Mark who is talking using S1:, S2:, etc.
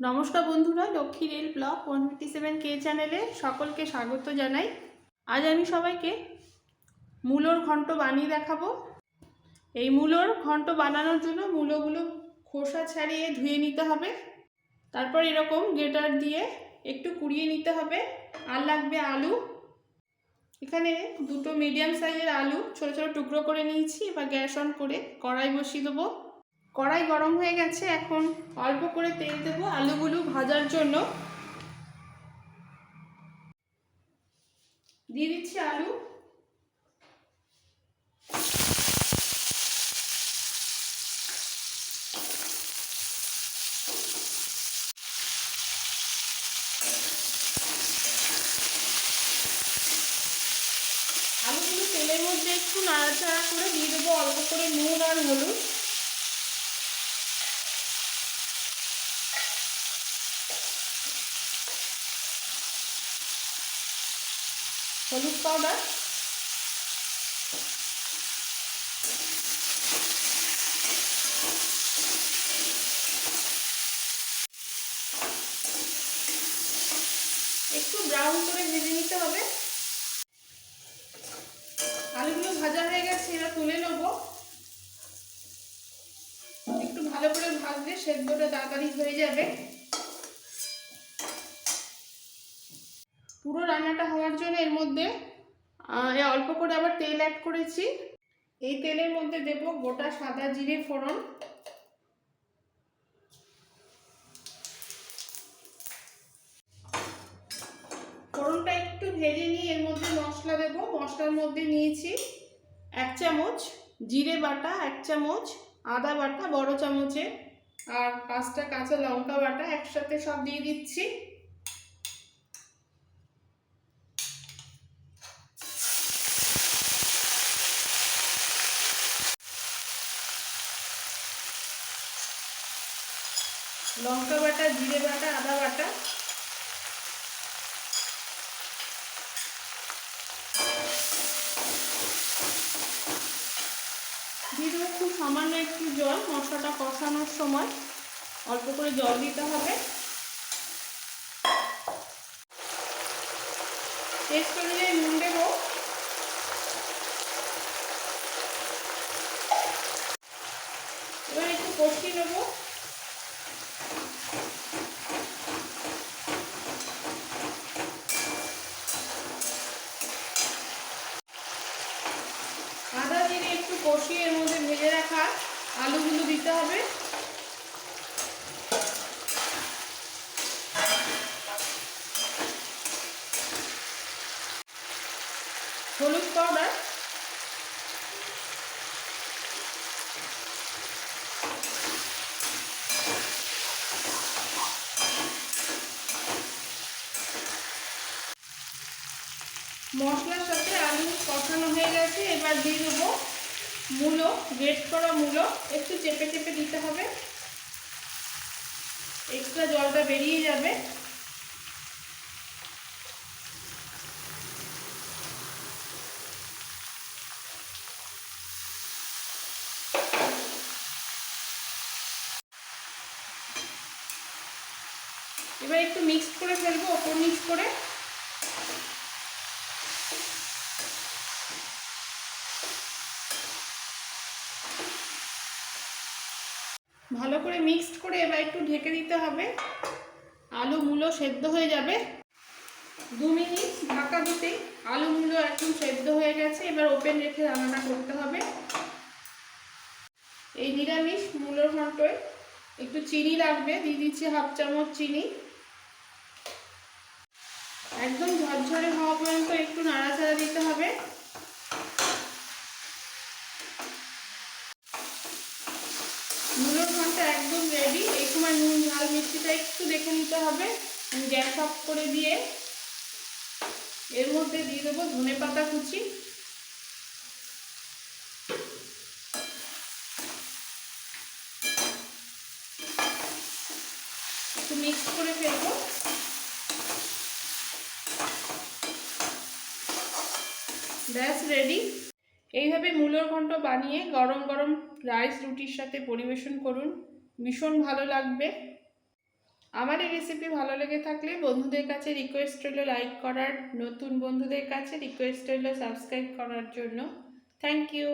S1: নমস্কার বন্ধুরা, Lakshmi rail blog one fifty seven কে চ্যানেলে সকলকে স্বাগত জানাই। আজ আমি সবাইকে মূলোর ঘন্ট বানিয়ে দেখাবো। এই মূলোর ঘন্ট বানানোর জন্য মূলোগুলো খোসা ছাড়িয়ে ধুয়ে নিতে হবে। তারপর এরকম গ্রেটার দিয়ে একটু কুড়িয়ে নিতে হবে। আর লাগবে আলু। এখানে দুটো মিডিয়াম সাইজের আলু ছোটো ছোটো টুকরো করে নিয়েছি। এবার গ্যাস অন করে কড়াই বসিয়ে দেবো। কড়াই গরম হয়ে গেছে, এখন অল্প করে তেল দেবো আলুগুলো ভাজার জন্য। দিয়ে দিচ্ছি আলু। আলুগুলো তেলের মধ্যে একটু নাড়াচাড়া করে দিয়ে দেবো, অল্প করে নুন আর হলুদ। হলুদ পাউডার একটু ব্রাউন করে ভেজে নিতে হবে। আলুগুলো ভাজা হয়ে গেছে এরা তুলে নেব। একটু ভালো করে ভাজলে সেদ্ধটা তাড়াতাড়ি হয়ে যাবে। পুরো রান্নাটা হওয়ার জন্য এর মধ্যে অল্প করে আবার তেল অ্যাড করেছি। এই তেলের মধ্যে দেব গোটা সাদা জিরে ফোড়ন। ফোড়নটা একটু ভেজে নিয়ে এর মধ্যে মশলা দেব। মশলার মধ্যে নিয়েছি এক চামচ জিরে বাটা, এক চামচ আদা বাটা, বড় চামচে আর পাঁচটা কাঁচা লঙ্কা বাটা একসাথে সব দিয়ে দিচ্ছি। লঙ্কা বাটা, জিরে বাটা, আদা বাটা। দিয়ে খুব সামান্য একটু জল, মশলাটা কষানোর সময়। অল্প করে জল দিতে হবে। টেস্ট অনুযায়ী নুন দেবো। এবার একটু কষিয়ে নেব আদা জিরে একটু কষিয়ে এর মধ্যে ভেজে রাখা আলুগুলো দিতে হবে। হলুদ পাউডার। মশলার সাথে আলু কষানো হয়ে গেছে এবার দিয়ে দেবো মূলো গ্রেট করা মূলো একটু চেপে চেপে দিতে হবে। এক্সট্রা জলটা বেরিয়ে যাবে। এবার একটু মিক্স করে ফেলব, ওপর মিক্স করে। ভালো করে মিক্সড করে এবার একটু ঢেকে দিতে হবে। আলু মূলো সেদ্ধ হয়ে যাবে। দু মিনিট ঢাকা দিতেই আলু মূলো একদম সেদ্ধ হয়ে গেছে। এবার ওপেন রেখে রান্নাটা করতে হবে। এই নিরামিষ মূলোর ঘন্টয় একটু চিনি লাগবে। দিয়ে দিচ্ছি হাফ চামচ চিনি। একদম ঝরঝরে হওয়া পর্যন্ত একটু নাড়াচাড়া দিতে হবে। নুনের ঘণ্টা একদম রেডি এই সময় নুন, ঝাল, মিষ্টিটা একটু দেখে নিতে হবে। আমি গ্যাস অফ করে দিয়ে এর মধ্যে দিয়ে দেবো ধনে পাতা কুচি। একটু মিক্স করে ফেলব। ব্যাস রেডি এইভাবে মূলোর ঘন্ট বানিয়ে গরম গরম রাইস রুটির সাথে পরিবেশন করুন। ভীষণ ভালো লাগবে। আমার এই রেসিপি ভালো লেগে থাকলে বন্ধুদের কাছে রিকোয়েস্ট রইল লাইক করার। নতুন বন্ধুদের কাছে রিকোয়েস্ট রইল সাবস্ক্রাইব করার জন্য। Thank you